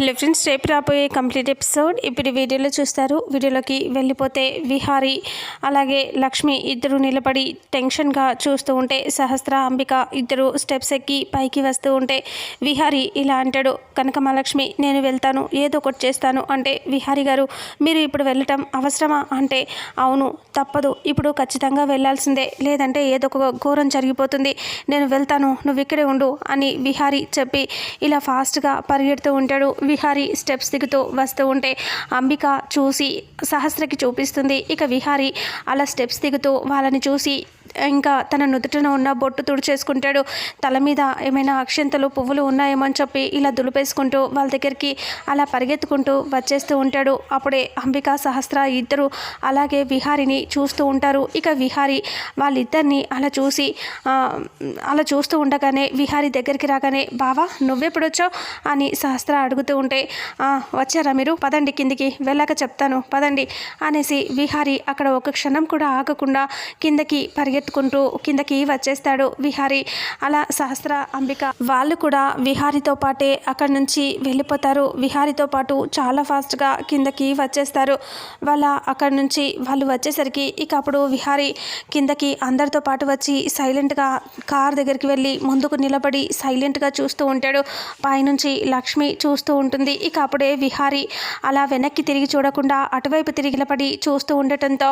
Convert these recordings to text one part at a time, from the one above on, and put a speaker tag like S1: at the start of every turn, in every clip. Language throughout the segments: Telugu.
S1: హలో ఫ్రెండ్స్ రేపు రాబోయే కంప్లీట్ ఎపిసోడ్ ఇప్పుడు వీడియోలో చూస్తారు. వీడియోలోకి వెళ్ళిపోతే విహారి అలాగే లక్ష్మి ఇద్దరు నిలబడి టెన్షన్గా చూస్తూ ఉంటే సహస్ర అంబిక ఇద్దరు స్టెప్స్ ఎక్కి పైకి వస్తూ ఉంటే విహారి ఇలా అంటాడు కనకమహాలక్ష్మి నేను వెళ్తాను ఏదో ఒకటి చేస్తాను. అంటే విహారి గారు మీరు ఇప్పుడు వెళ్ళటం అవసరమా? అంటే అవును తప్పదు ఇప్పుడు ఖచ్చితంగా వెళ్ళాల్సిందే లేదంటే ఏదో ఒక ఘోరం జరిగిపోతుంది నేను వెళ్తాను నువ్వు ఇక్కడే ఉండు అని విహారి చెప్పి ఇలా ఫాస్ట్గా పరిగెడుతూ ఉంటాడు. విహారి స్టెప్స్ దిగుతూ వస్తూ ఉంటే అంబిక చూసి సహస్రకి చూపిస్తుంది. ఇక విహారి అలా స్టెప్స్ దిగుతూ వాళ్ళని చూసి ఇంకా తన నుదుటిన ఉన్న బొట్టు తుడిచేసుకుంటాడు. తల మీద ఏమైనా అక్షంతలు పువ్వులు ఉన్నాయేమో అని చెప్పి ఇలా దులిపేసుకుంటూ వాళ్ళ దగ్గరికి అలా పరిగెత్తుకుంటూ వచ్చేస్తూ ఉంటాడు. అప్పుడే అంబికా సహస్ర ఇద్దరు అలాగే విహారిని చూస్తూ ఉంటారు. ఇక విహారి వాళ్ళిద్దరిని అలా చూసి అలా చూస్తూ ఉండగానే విహారి దగ్గరికి రాగానే బావా నువ్వెప్పుడొచ్చావు? అని సహస్ర అడుగుతూ ఉంటే వచ్చారా మీరు? పదండి కిందికి వెళ్ళాక చెప్తాను పదండి అనేసి విహారి అక్కడ ఒక క్షణం కూడా ఆగకుండా కిందకి పరిగెత్తుకుంటూ కిందకి వచ్చేస్తాడు విహారి. అలా సహస్ర అంబిక వాళ్ళు కూడా విహారితో పాటే అక్కడి నుంచి వెళ్ళిపోతారు. విహారితో పాటు చాలా ఫాస్ట్గా కిందకి వచ్చేస్తారు. వాళ్ళ అక్కడి నుంచి వాళ్ళు వచ్చేసరికి ఇక అప్పుడు విహారి కిందకి అందరితో పాటు వచ్చి సైలెంట్గా కార్ దగ్గరికి వెళ్ళి ముందుకు నిలబడి సైలెంట్గా చూస్తూ ఉంటాడు. పైనుంచి లక్ష్మి చూస్తూ ఉంటుంది. ఇక అప్పుడే విహారి అలా వెనక్కి తిరిగి చూడకుండా అటువైపు తిరిగిలపడి చూస్తూ ఉండటంతో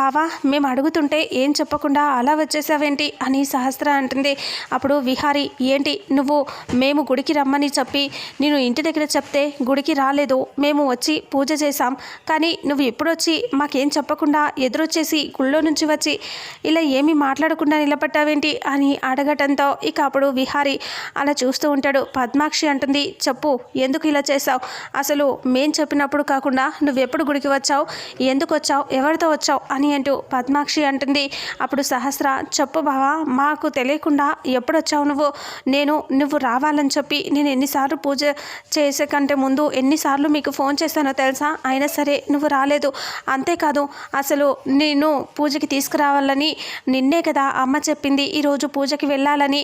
S1: బావా మేము అడుగుతుంటే ఏం చెప్పకుండా అలా వచ్చేసావేంటి? అని సహస్ర అంటుంది. అప్పుడు విహారి ఏంటి? నువ్వు మేము గుడికి రమ్మని చెప్పి నేను ఇంటి దగ్గర చెప్తే గుడికి రాలేదు. మేము వచ్చి పూజ చేశాం. కానీ నువ్వు ఎప్పుడొచ్చి మాకేం చెప్పకుండా ఎదురొచ్చేసి గుళ్ళో నుంచి వచ్చి ఇలా ఏమీ మాట్లాడకుండా నిలబట్టావేంటి అని అడగటంతో ఇక అప్పుడు విహారి అలా చూస్తూ ఉంటాడు. పద్మాక్షి అంటుంది చెప్పు ఎందుకు ఇలా చేసావు అసలు మేం చెప్పినప్పుడు కాకుండా నువ్వెప్పుడు గుడికి వచ్చావు? ఎందుకు వచ్చావు ఎవరితో వచ్చావు? అని అంటూ పద్మాక్షి అంటుంది. అప్పుడు సహస్ర చెప్పు బావా మాకు తెలియకుండా ఎప్పుడు వచ్చావు నువ్వు? నేను నువ్వు రావాలని చెప్పి నేను ఎన్నిసార్లు పూజ చేసే కంటే ముందు ఎన్నిసార్లు మీకు ఫోన్ చేశానో తెలుసా? అయినా సరే నువ్వు రాలేదు. అంతేకాదు అసలు నేను పూజకి తీసుకురావాలని నిన్నే కదా అమ్మ చెప్పింది ఈరోజు పూజకి వెళ్ళాలని.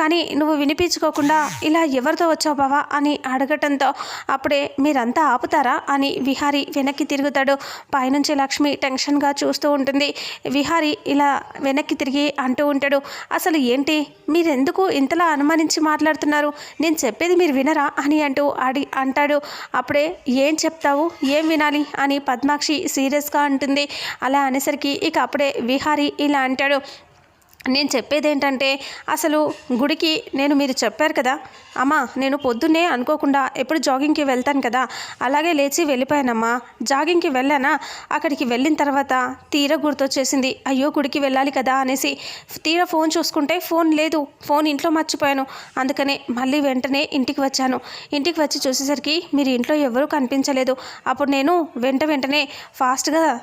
S1: కానీ నువ్వు వినిపించుకోకుండా ఇలా ఎవరితో వచ్చావు బావా అని అడగటంతో అప్పుడే మీరంతా ఆపుతారా అని విహారి వెనక్కి తిరుగుతాడు. పైనుంచి లక్ష్మి టెన్షన్గా చూస్తూ ఉంటుంది. విహారి ఇలా వెనక్కి తిరిగి అంటూ ఉంటాడు. అసలు ఏంటి? మీరెందుకు ఇంతలా అనుమానించి మాట్లాడుతున్నారు? నేను చెప్పేది మీరు వినరా? అని అంటూ అడి అంటాడు. అప్పుడే ఏం చెప్తావు? ఏం వినాలి? అని పద్మాక్షి సీరియస్గా అంటుంది. అలా అనేసరికి ఇక అప్పుడే విహారి ఇలా అంటాడు. నేను చెప్పేది ఏంటంటే అసలు గుడికి నేను మీరు చెప్పారు కదా అమ్మా నేను పొద్దున్నే అనుకోకుండా ఎప్పుడు జాగింగ్కి వెళ్తాను కదా అలాగే లేచి వెళ్ళిపోయానమ్మా. జాగింగ్కి వెళ్ళానా? అక్కడికి వెళ్ళిన తర్వాత తీర గుర్తొచ్చేసింది అయ్యో గుడికి వెళ్ళాలి కదా అనేసి తీర ఫోన్ చూసుకుంటే ఫోన్ లేదు ఫోన్ ఇంట్లో మర్చిపోయాను. అందుకనే మళ్ళీ వెంటనే ఇంటికి వచ్చాను. ఇంటికి వచ్చి చూసేసరికి మీరు ఇంట్లో ఎవరూ కనిపించలేదు. అప్పుడు నేను వెంట వెంటనే ఫాస్ట్గా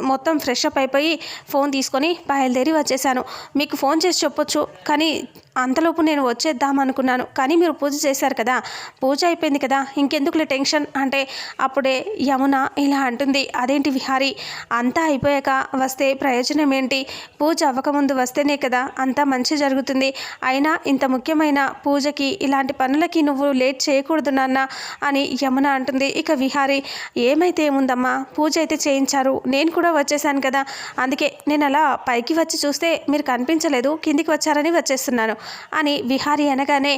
S1: మొత్తం ఫ్రెష్ అప్ అయిపోయి ఫోన్ తీసుకొని బయలుదేరి వచ్చేసాను. మీకు ఫోన్ చేసి చెప్పొచ్చు కానీ అంతలోపు నేను వచ్చేద్దాం అనుకున్నాను. కానీ మీరు పూజ చేశారు కదా. పూజ అయిపోయింది కదా. ఇంకెందుకులే టెన్షన్? అంటే అప్పుడే యమున ఇలా అంటుంది. అదేంటి విహారి? అంతా అయిపోయాక వస్తే ప్రయోజనం ఏంటి? పూజ అవ్వకముందు వస్తేనే కదా అంతా మంచి జరుగుతుంది. అయినా ఇంత ముఖ్యమైన పూజకి ఇలాంటి పనులకి నువ్వు లేట్ చేయకూడదు నాన్న అని యమున అంటుంది. ఇక విహారి ఏమైతే ఏముందమ్మా? పూజ అయితే చేయించారు. నేను కూడా వచ్చేసాను కదా. అందుకే నేను అలా పైకి వచ్చి చూస్తే మీరు కనిపించలేదు. కిందికి వచ్చారని వచ్చేస్తున్నాను. అని విహారి అనగానే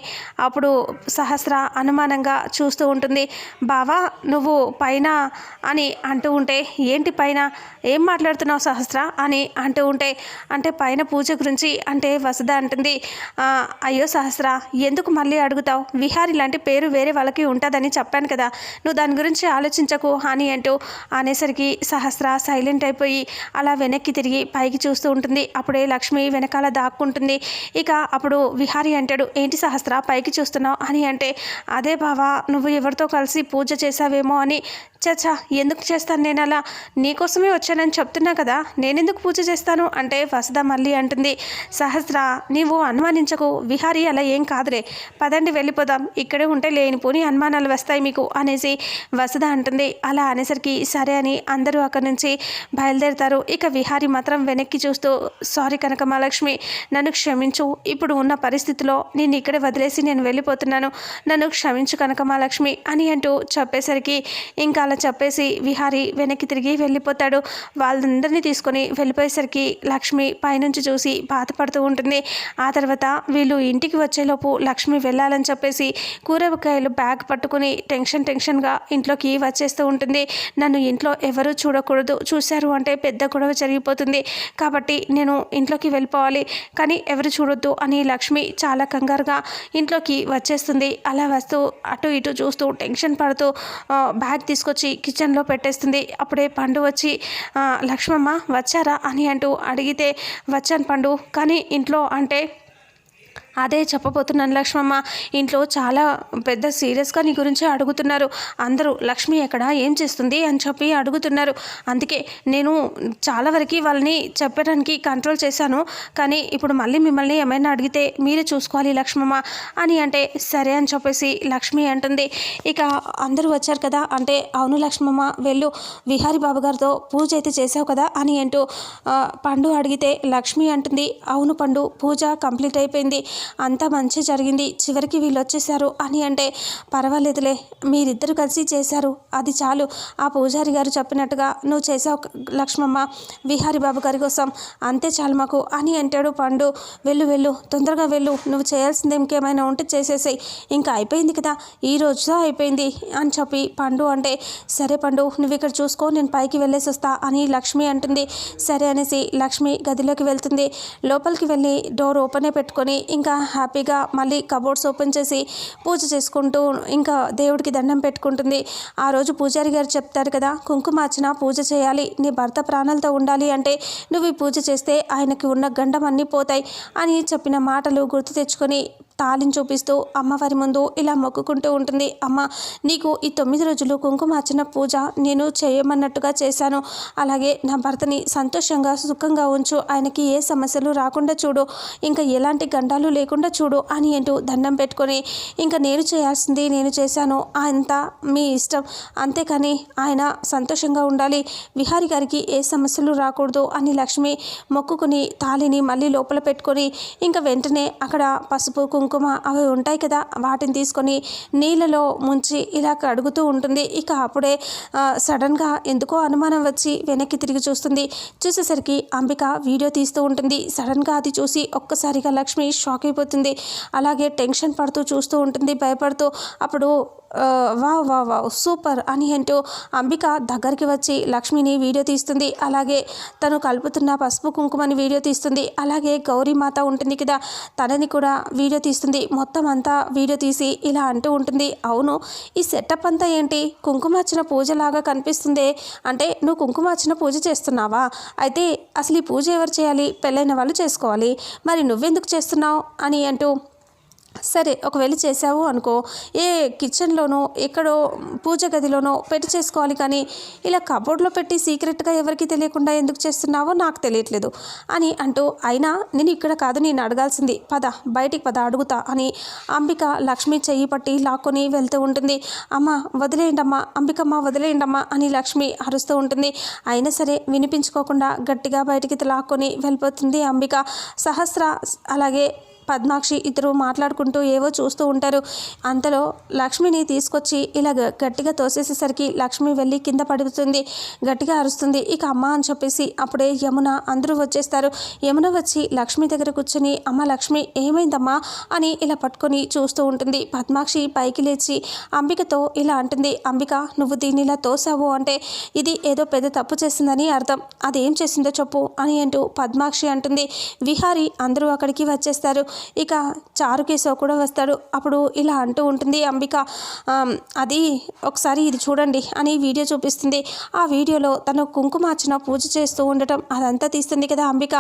S1: అప్పుడు సహస్ర అనుమానంగా చూస్తూ ఉంటుంది. బావా నువ్వు పైన అని అంటూ ఉంటే ఏంటి పైన? ఏం మాట్లాడుతున్నావు సహస్ర అని అంటూ ఉంటే అంటే పైన పూజ గురించి అంటే వసద అంటుంది. అయ్యో సహస్ర ఎందుకు మళ్ళీ అడుగుతావు? విహారి లాంటి పేరు వేరే వాళ్ళకి ఉంటుందని చెప్పాను కదా. నువ్వు దాని గురించి ఆలోచించకు అని అంటూ అనేసరికి సహస్ర సైలెంట్ అయిపోయి అలా వెనక్కి తిరిగి పైకి చూస్తూ ఉంటుంది. అప్పుడే లక్ష్మి వెనకాల దాక్కుంటుంది. ఇక అప్పుడు విహారి అంటాడు ఏంటి సహస్ర పైకి చూస్తున్నావు? అని అంటే అదే బావా నువ్వు ఎవరితో కలిసి పూజ చేసావేమో అని. చచ్చా ఎందుకు చేస్తాను నేను అలా? నీకోసమే వచ్చానని చెప్తున్నా కదా నేనెందుకు పూజ చేస్తాను? అంటే వసుధ మళ్ళీ అంటుంది సహస్ర నీవు అనుమానించకు విహారి అలా ఏం కాదులే పదండి వెళ్ళిపోదాం ఇక్కడే ఉంటే లేనిపోని అనుమానాలు వస్తాయి మీకు అనేసి వసుధ అంటుంది. అలా అనేసరికి సరే అని అందరూ అక్కడి నుంచి బయలుదేరుతారు. ఇక విహారి మాత్రం వెనక్కి చూస్తూ సారీ కనక మహాలక్ష్మి నన్ను క్షమించు ఇప్పుడు ఉన్న పరిస్థితిలో నేను ఇక్కడే వదిలేసి నేను వెళ్ళిపోతున్నాను. నన్ను క్షమించు కనుక మహాలక్ష్మి అని అంటూ చెప్పేసరికి ఇంకా అలా చెప్పేసి విహారి వెనక్కి తిరిగి వెళ్ళిపోతాడు. వాళ్ళందరినీ తీసుకొని వెళ్ళిపోయేసరికి లక్ష్మి పైనుంచి చూసి బాధపడుతూ ఉంటుంది. ఆ తర్వాత వీళ్ళు ఇంటికి వచ్చేలోపు లక్ష్మి వెళ్ళాలని చెప్పేసి కూరగాయలు బ్యాగ్ పట్టుకుని టెన్షన్ టెన్షన్గా ఇంట్లోకి వచ్చేస్తూ ఉంటుంది. నన్ను ఇంట్లో ఎవరూ చూడకూడదు. చూశారు అంటే పెద్ద గొడవ జరిగిపోతుంది. కాబట్టి నేను ఇంట్లోకి వెళ్ళిపోవాలి. కానీ ఎవరు చూడొద్దు అని లక్ష్మి చాలా కంగారుగా ఇంట్లోకి వచ్చేస్తుంది. అలా వస్తూ అటు ఇటు చూస్తూ టెన్షన్ పడుతూ బ్యాగ్ తీసుకొచ్చి కిచెన్లో పెట్టేస్తుంది. అప్పుడే పండు వచ్చి లక్ష్మమ్మ వచ్చారా? అని అంటూ అడిగితే వచ్చాను పండు. కానీ ఇంట్లో అంటే అదే చెప్పబోతున్నాను లక్ష్మమ్మ. ఇంట్లో చాలా పెద్ద సీరియస్గా నీ గురించి అడుగుతున్నారు. అందరూ లక్ష్మి ఎక్కడ? ఏం చేస్తుంది? అని చెప్పి అడుగుతున్నారు. అందుకే నేను చాలా వరకు వాళ్ళని చెప్పడానికి కంట్రోల్ చేశాను. కానీ ఇప్పుడు మళ్ళీ మిమ్మల్ని ఏమైనా అడిగితే మీరే చూసుకోవాలి లక్ష్మమ్మ అని అంటే సరే అని చెప్పేసి లక్ష్మి అంటుంది. ఇక అందరూ వచ్చారు కదా అంటే అవును లక్ష్మమ్మ వెళ్ళు. విహారి బాబు గారితో పూజ అయితే చేసావు కదా అని అంటూ పండు అడిగితే లక్ష్మి అంటుంది అవును పండు పూజ కంప్లీట్ అయిపోయింది. అంతా మంచి జరిగింది. చివరికి వీళ్ళు వచ్చేసారు అని అంటే పర్వాలేదులే మీరిద్దరు కలిసి చేశారు. అది చాలు. ఆ పూజారి గారు చెప్పినట్టుగా నువ్వు చేసావు లక్ష్మమ్మ విహారి బాబు గారి కోసం. అంతే చాలు మాకు. అని అంటాడు పండు. వెళ్ళు వెళ్ళు తొందరగా వెళ్ళు. నువ్వు చేయాల్సింది ఇంకేమైనా ఉంటే చేసేసాయి. ఇంకా అయిపోయింది కదా. ఈ రోజుతో అయిపోయింది. అని చెప్పి పండు అంటే సరే పండు నువ్వు ఇక్కడ చూసుకో. నేను పైకి వెళ్ళేసి వస్తా. అని లక్ష్మి అంటుంది. సరే అనేసి లక్ష్మి గదిలోకి వెళ్తుంది. లోపలికి వెళ్ళి డోర్ ఓపెనే పెట్టుకొని ఇంకా హ్యాపీగా మళ్ళీ కబోర్డ్స్ ఓపెన్ చేసి పూజ చేసుకుంటూ ఇంకా దేవుడికి దండం పెట్టుకుంటుంది. ఆ రోజు పూజారి గారు చెప్తారు కదా కుంకుమార్చన పూజ చేయాలి నీ భర్త ప్రాణాలతో ఉండాలి అంటే నువ్వు ఈ పూజ చేస్తే ఆయనకి ఉన్న గండం అన్నీ పోతాయి అని చెప్పిన మాటలు గుర్తు తెచ్చుకొని తాళిని చూపిస్తూ అమ్మవారి ముందు ఇలా మొక్కుకుంటూ ఉంటుంది. అమ్మ నీకు ఈ తొమ్మిది రోజులు కుంకుమార్చన పూజ నేను చేయమన్నట్టుగా చేశాను. అలాగే నా భర్తని సంతోషంగా సుఖంగా ఉంచు. ఆయనకి ఏ సమస్యలు రాకుండా చూడు. ఇంకా ఎలాంటి గండాలు లేకుండా చూడు అని అంటూ దండం పెట్టుకొని ఇంకా నేను చేయాల్సింది నేను చేశాను. అంతా మీ ఇష్టం. అంతేకాని ఆయన సంతోషంగా ఉండాలి. విహారి గారికి ఏ సమస్యలు రాకూడదు అని లక్ష్మి మొక్కుకుని తాళిని మళ్ళీ లోపల పెట్టుకొని ఇంకా వెంటనే అక్కడ పసుపు కుంకుమ కుంకుమ అవి ఉంటాయి కదా వాటిని తీసుకొని నీళ్ళలో ముంచి ఇలా కడుగుతూ ఉంటుంది. ఇక అప్పుడే సడన్గా ఎందుకో అనుమానం వచ్చి వెనక్కి తిరిగి చూస్తుంది. చూసేసరికి అంబిక వీడియో తీస్తూ ఉంటుంది. సడన్గా అది చూసి ఒక్కసారిగా లక్ష్మి షాక్ అయిపోతుంది. అలాగే టెన్షన్ పడుతూ చూస్తూ ఉంటుంది. భయపడుతూ అప్పుడు వావ్ వావ్ వావ్ సూపర్ అని అంటూ అంబిక దగ్గరికి వచ్చి లక్ష్మిని వీడియో తీస్తుంది. అలాగే తను కలుపుతున్న పసుపు కుంకుమని వీడియో తీస్తుంది. అలాగే గౌరీమాత ఉంటుంది కదా తనని కూడా వీడియో తీస్తుంది. మొత్తం అంతా వీడియో తీసి ఇలా అంటూ ఉంటుంది. అవును ఈ సెటప్ అంతా ఏంటి? కుంకుమార్చన పూజలాగా కనిపిస్తుంది. అంటే నువ్వు కుంకుమార్చన పూజ చేస్తున్నావా? అయితే అసలు ఈ పూజ ఎవరు చేయాలి? పెళ్ళైన వాళ్ళు చేసుకోవాలి. మరి నువ్వెందుకు చేస్తున్నావు? అని అంటూ సరే ఒకవేళ చేసావు అనుకో ఏ కిచెన్లోనో ఎక్కడో పూజ గదిలోనో పెట్టి చేసుకోవాలి కానీ ఇలా కబోర్డ్లో పెట్టి సీక్రెట్గా ఎవరికి తెలియకుండా ఎందుకు చేస్తున్నావో నాకు తెలియట్లేదు అని అంటూ అయినా నేను ఇక్కడ కాదు నేను అడగాల్సింది పద బయటికి పద అడుగుతా అని అంబిక లక్ష్మి చెయ్యి పట్టి లాక్కొని వెళ్తూ ఉంటుంది. అమ్మ వదిలేయండమ్మా అంబికమ్మ వదిలేయండమ్మా అని లక్ష్మి అరుస్తూ ఉంటుంది. అయినా సరే వినిపించుకోకుండా గట్టిగా బయటికి లాక్కొని వెళ్ళిపోతుంది అంబిక. సహస్ర అలాగే పద్మాక్షి ఇద్దరు మాట్లాడుకుంటూ ఏవో చూస్తూ ఉంటారు. అంతలో లక్ష్మిని తీసుకొచ్చి ఇలా గట్టిగా తోసేసేసరికి లక్ష్మి వెళ్ళి కింద పడుతుంది. గట్టిగా అరుస్తుంది. ఇక అమ్మ అని చెప్పేసి అప్పుడే యమున అందరూ వచ్చేస్తారు. యమున వచ్చి లక్ష్మి దగ్గర కూర్చొని అమ్మ లక్ష్మి ఏమైందమ్మా? అని ఇలా పట్టుకొని చూస్తూ ఉంటుంది. పద్మాక్షి పైకి లేచి అంబికతో ఇలా అంటుంది. అంబిక నువ్వు దీన్ని ఇలా తోసావు అంటే ఇది ఏదో పెద్ద తప్పు చేసిందని అర్థం. అదేం చేసిందో చెప్పు అని అంటూ పద్మాక్షి అంటుంది. విహారి అందరూ అక్కడికి వచ్చేస్తారు. ఇక చారుకేశవ్ కూడా వస్తాడు. అప్పుడు ఇలా అంటూ ఉంటుంది అంబిక అది ఒకసారి ఇది చూడండి అని వీడియో చూపిస్తుంది. ఆ వీడియోలో తను కుంకుమార్చన పూజ చేస్తూ ఉండటం అదంతా తీస్తుంది కదా అంబిక.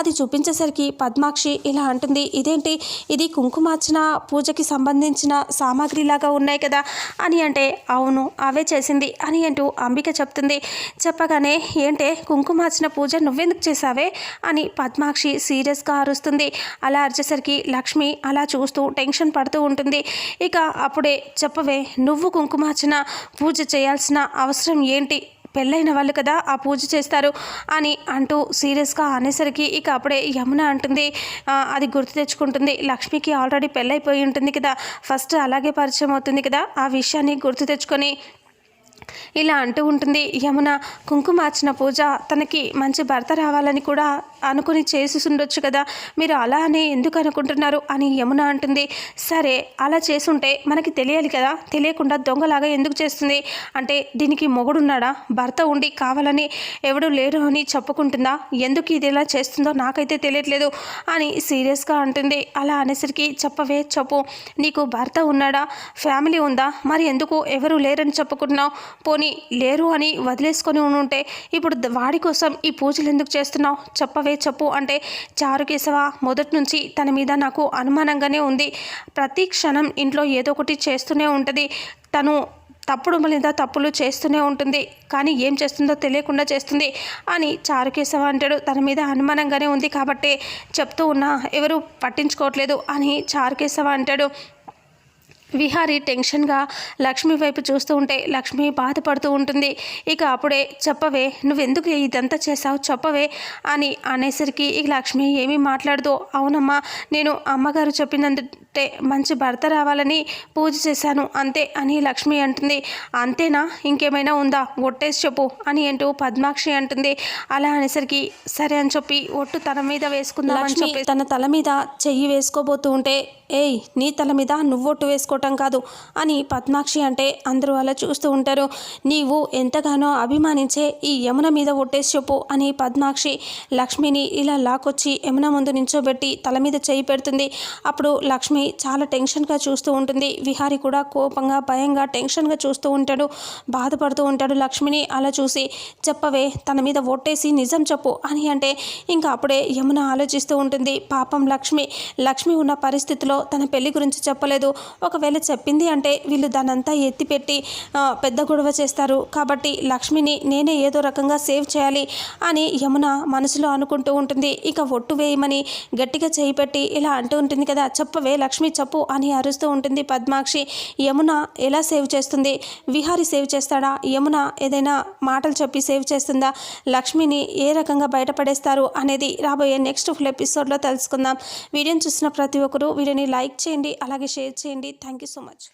S1: అది చూపించేసరికి పద్మాక్షి ఇలా అంటుంది ఇదేంటి? ఇది కుంకుమార్చన పూజకి సంబంధించిన సామాగ్రిలాగా ఉన్నాయి కదా అని అంటే అవును అవే చేసింది అని అంటూ అంబిక చెప్తుంది. చెప్పగానే ఏంటే? కుంకుమార్చన పూజ నువ్వెందుకు చేసావే అని పద్మాక్షి సీరియస్గా అరుస్తుంది. అలా అరిచేసరికి లక్ష్మి అలా చూస్తూ టెన్షన్ పడుతూ ఉంటుంది. ఇక అప్పుడే చెప్పవే నువ్వు కుంకుమార్చన పూజ చేయాల్సిన అవసరం ఏంటి? పెళ్ళైన వాళ్ళు కదా ఆ పూజ చేస్తారు అని అంటూ సీరియస్గా అనేసరికి ఇక అప్పుడే యమున అంటుంది. అది గుర్తు తెచ్చుకుంటుంది. లక్ష్మికి ఆల్రెడీ పెళ్ళైపోయి ఉంటుంది కదా ఫస్ట్ అలాగే పరిచయం అవుతుంది కదా ఆ విషయాన్ని గుర్తు తెచ్చుకొని ఇలా అంటూ ఉంటుంది యమున. కుంకుమార్చిన పూజ తనకి మంచి భర్త రావాలని కూడా అనుకుని చేసి ఉండొచ్చు కదా. మీరు అలా అని ఎందుకు అనుకుంటున్నారు? అని యమున అంటుంది. సరే అలా చేసుంటే మనకి తెలియాలి కదా. తెలియకుండా దొంగలాగా ఎందుకు చేస్తుంది? అంటే దీనికి మొగుడున్నాడా? భర్త ఉండి కావాలని ఎవడు లేరు అని చెప్పుకుంటుందా? ఎందుకు ఇది ఇలా చేస్తుందో నాకైతే తెలియట్లేదు అని సీరియస్గా అంటుంది. అలా అనేసరికి చెప్పవే చెప్పు. నీకు భర్త ఉన్నాడా? ఫ్యామిలీ ఉందా? మరి ఎందుకు ఎవరు లేరని చెప్పుకుంటున్నావు? పోనీ లేరు అని వదిలేసుకొని ఉంటే ఇప్పుడు వాడి కోసం ఈ పూజలు ఎందుకు చేస్తున్నావు? చెప్పవే చెప్పు అంటే చారుకేశవ మొదటి నుంచి తన మీద నాకు అనుమానంగానే ఉంది. ప్రతి క్షణం ఇంట్లో ఏదో ఒకటి చేస్తూనే ఉంటుంది. తను తప్పుడు మీద తప్పులు చేస్తూనే ఉంటుంది. కానీ ఏం చేస్తుందో తెలియకుండా చేస్తుంది అని చారుకేశవ అంటాడు. తన మీద అనుమానంగానే ఉంది కాబట్టి చెప్తూ ఉన్నా ఎవరు పట్టించుకోవట్లేదు అని చారుకేశవ అంటాడు. విహారి టెన్షన్గా లక్ష్మి వైపు చూస్తూ ఉంటే లక్ష్మి బాధపడుతూ ఉంటుంది. ఇక అప్పుడే చెప్పవే నువ్వెందుకు ఇదంతా చేసావు చెప్పవే అని అనేసరికి ఇక లక్ష్మి ఏమీ మాట్లాడదు. అవునమ్మా నేను అమ్మగారు చెప్పినందుటే మంచి భర్త రావాలని పూజ చేశాను అంతే అని లక్ష్మి అంటుంది. అంతేనా? ఇంకేమైనా ఉందా? ఒట్టేసి చెప్పు అని అంటూ పద్మాక్షి అంటుంది. అలా అనేసరికి సరే అని చెప్పి ఒట్టు తన మీద వేసుకుందాం అని చెప్పి తన తల మీద చెయ్యి వేసుకోబోతూ ఉంటే ఏయ్ నీ తల మీద నువ్వొట్టు చేసుకోవటం కాదు. అని పద్మాక్షి అంటే అందరూ అలా చూస్తూ ఉంటారు. నీవు ఎంతగానో అభిమానించే ఈ యమున మీద ఒట్టేసి చెప్పు అని పద్మాక్షి లక్ష్మిని ఇలా లాకొచ్చి యమున ముందు నించోబెట్టి తల మీద చేయి పెడుతుంది. అప్పుడు లక్ష్మి చాలా టెన్షన్గా చూస్తూ ఉంటుంది. విహారి కూడా కోపంగా భయంగా టెన్షన్గా చూస్తూ ఉంటాడు. బాధపడుతూ ఉంటాడు లక్ష్మిని. అలా చూసి చెప్పవే తన మీద ఒట్టేసి నిజం చెప్పు అని అంటే ఇంకా అప్పుడే యమున ఆలోచిస్తూ ఉంటుంది. పాపం లక్ష్మి లక్ష్మి ఉన్న పరిస్థితిలో తన పెళ్ళి గురించి చెప్పలేదు. ఒకవేళ చెప్పింది అంటే వీళ్ళు దానంతా ఎత్తిపెట్టి పెద్ద గొడవ చేస్తారు. కాబట్టి లక్ష్మిని నేనే ఏదో రకంగా సేవ్ చేయాలి అని యమున మనసులో అనుకుంటూ ఉంటుంది. ఇక ఒట్టు వేయమని గట్టిగా చేయి పెట్టి ఇలా అంటూ ఉంటుంది కదా చెప్పవే లక్ష్మి చెప్పు అని అరుస్తూ ఉంటుంది పద్మాక్షి. యమున ఎలా సేవ్ చేస్తుంది? విహారి సేవ్ చేస్తాడా? యమున ఏదైనా మాటలు చెప్పి సేవ్ చేస్తుందా? లక్ష్మిని ఏ రకంగా బయటపడేస్తారు అనేది రాబోయే నెక్స్ట్ ఫుల్ ఎపిసోడ్లో తెలుసుకుందాం. వీడియోని చూసిన ప్రతి ఒక్కరూ వీడియోని లైక్ చేయండి అలాగే షేర్ చేయండి. Thank Thank you so much.